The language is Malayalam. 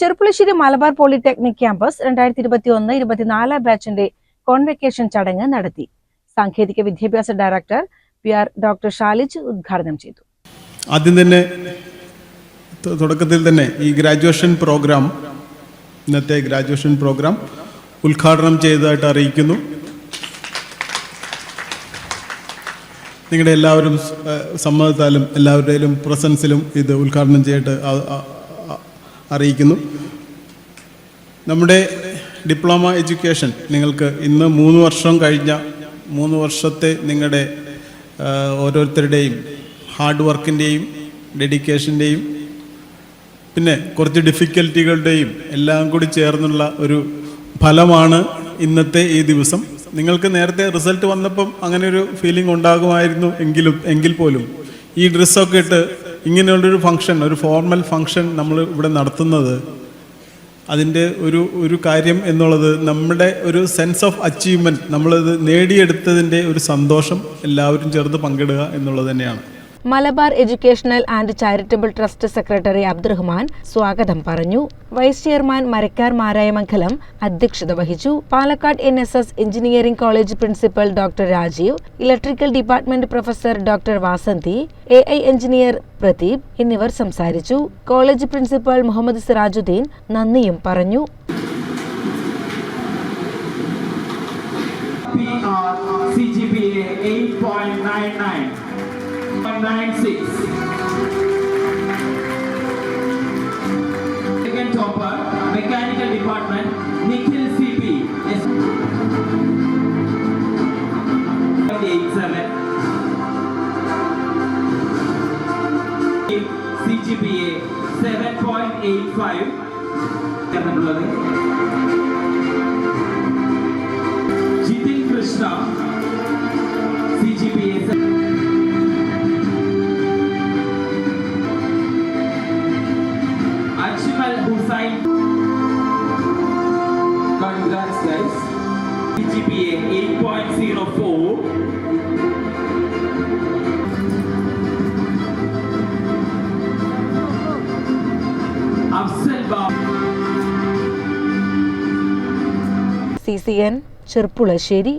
ചെറുപ്പുളശ്ശേരി മലബാർ പോളിടെക്നിക് ക്യാമ്പസ് രണ്ടായിരത്തി ഇരുപത്തി ഒന്ന് ഇരുപത്തിനാല് ബാച്ചിന്റെ കോൺവെക്കേഷൻ ചടങ്ങ് നടത്തി. സാങ്കേതിക വിദ്യാഭ്യാസ director P R doctor Shalij ഉദ്ഘാടനം ചെയ്തു. ആദ്യം തന്നെ തുടക്കത്തിൽ തന്നെ ഈ ഗ്രാജുവേഷൻ പ്രോഗ്രാം ഇന്നത്തെ ഗ്രാജുവേഷൻ പ്രോഗ്രാം ഉദ്ഘാടനം ചെയ്തതായിട്ട് അറിയിക്കുന്നു. നിങ്ങളുടെ എല്ലാവരും സമ്മതത്താലും എല്ലാവരുടെയും പ്രസൻസിലും ഇത് ഉദ്ഘാടനം ചെയ്തിട്ട് അറിയിക്കുന്നു. നമ്മുടെ ഡിപ്ലോമ എഡ്യൂക്കേഷൻ നിങ്ങൾക്ക് ഇന്ന് മൂന്ന് വർഷം കഴിഞ്ഞ മൂന്ന് വർഷത്തെ നിങ്ങളുടെ ഓരോരുത്തരുടെയും ഹാർഡ് വർക്കിന്റെയും ഡെഡിക്കേഷന്റെയും പിന്നെ കുറച്ച് ഡിഫിക്കൽറ്റികളുടെയും എല്ലാം കൂടി ചേർന്നുള്ള ഒരു ഫലമാണ് ഇന്നത്തെ ഈ ദിവസം. നിങ്ങൾക്ക് നേരത്തെ റിസൾട്ട് വന്നപ്പം അങ്ങനെ ഒരു ഫീലിംഗ് ഉണ്ടാകുമായിരുന്നു എങ്കിലും എങ്കിൽ പോലും ഈ ഡ്രസ്സൊക്കെ ഇട്ട് ഇങ്ങനെയുള്ളൊരു ഫംഗ്ഷൻ ഒരു ഫോർമൽ ഫംഗ്ഷൻ നമ്മൾ ഇവിടെ നടത്തുന്നത് അതിന്റെ ഒരു ഒരു കാര്യം എന്നുള്ളത് നമ്മുടെ ഒരു സെൻസ് ഓഫ് അച്ചീവ്മെന്റ് നമ്മളത് നേടിയെടുത്തതിന്റെ ഒരു സന്തോഷം എല്ലാവരും ചേർന്ന് പങ്കിടുക എന്നുള്ളത് തന്നെയാണ്. Malabar educational and charitable trust secretary Abdurahman സ്വാഗതം പറഞ്ഞു. വൈസ് ചെയർമാൻ മരക്കാർ മാരായമംഗലം അധ്യക്ഷത വഹിച്ചു. Palakkad N S S engineering college principal doctor Rajeev electrical department professor doctor Vasanthi A I engineer Pradeep എന്നിവർ സംസാരിച്ചു. കോളേജ് പ്രിൻസിപ്പൽ മുഹമ്മദ് സിറാജുദ്ദീൻ നന്ദിയും പറഞ്ഞു. PR CGPA 8.99 96 Second topper Mechanical Department Nikhil CP yes. 87 CGPA 7.85 CGPA 8.04 Afsal Babu C C N Cherpulassery